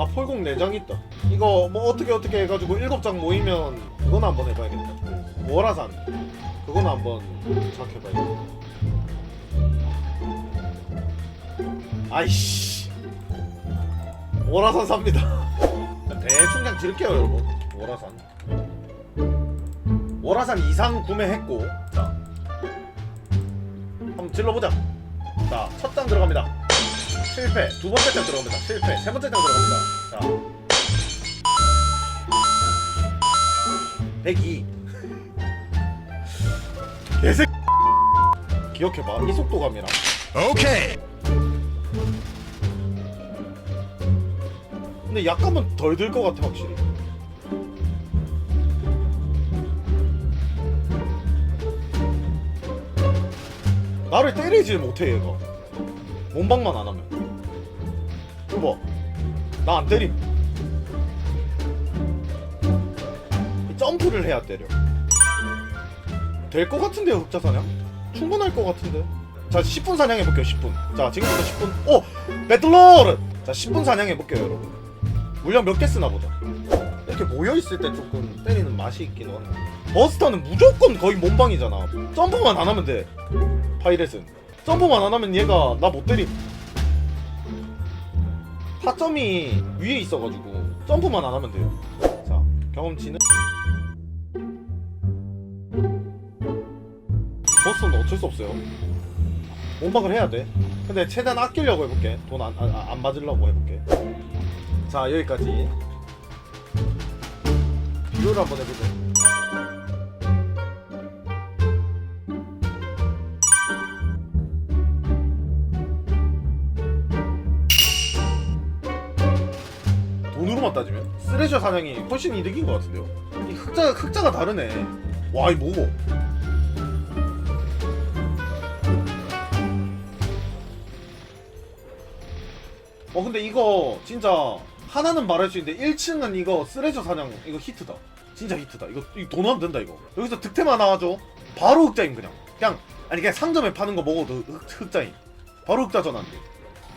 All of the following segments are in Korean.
나 폴공 4장 있다. 이거 뭐 어떻게 어떻게 해가지고 7장 모이면 그거는 한번 해봐야겠다. 월화산. 그거는 한번 생각해봐야겠다. 아이씨. 월화산 삽니다. 대충 그냥 지를게요 여러분. 월화산. 월화산 이상 구매했고. 자 한번 질러보자. 자 첫 장 들어갑니다 실패. 두 번째 장 들어갑니다. 실패. 세 번째 장 들어갑니다. 자. 102 개새 기억해봐. 이 속도감이랑 오케이. 근데 약간은 덜 들 것 같아 확실히. 나를 때리질 못해 얘가. 몸방만 안 하면 이거 봐나 안 때림. 이 점프를 해야 때려. 될 것 같은데요 흑자 사냥? 충분할 것 같은데. 자 10분 사냥해볼게요 10분. 자 지금부터 10분. 오! 배틀로드! 자 10분 사냥해볼게요 여러분. 물량 몇 개 쓰나 보자 이렇게 모여있을 때 조금 때리는 맛이 있긴 하네. 버스터는 무조건 거의 몸방이잖아. 점프만 안 하면 돼. 파이렛은. 점프만 안 하면 얘가 나 못 때림 타점이 위에 있어가지고 점프만 안 하면 돼요. 자 경험치는. 버스는 어쩔 수 없어요. 몸방을 해야 돼. 근데 최대한 아끼려고 해볼게. 돈 안 안, 안 맞으려고 해볼게. 자 여기까지. 비교를 한번 해보자 돈으로만 따지면 쓰레셔 사냥이 훨씬 이득인 것 같은데요. 이 흑자, 흑자가 다르네. 와 이 뭐고? 어 근데 이거 진짜 하나는 말할 수 있는데 1층은 이거 쓰레셔 사냥 이거 히트다. 진짜 히트다. 이거, 이거 돈 하면 된다 이거. 여기서 득템 하나 하죠. 바로 흑자임 그냥. 그냥 아니 그냥 상점에 파는 거 먹어도 흑, 흑자임. 바로 흑자 전환돼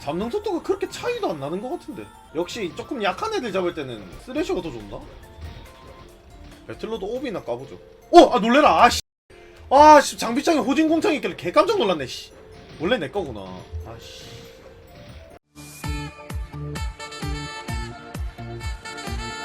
잡는 속도가 그렇게 차이도 안 나는 것 같은데. 역시 조금 약한 애들 잡을 때는 쓰레셔가 더 좋나? 배틀로도 오비나 까보죠. 어! 아 놀래라! 아씨! 아씨 장비장에 호진공창이 있길래 개 깜짝 놀랐네 씨. 원래 내 거구나. 아씨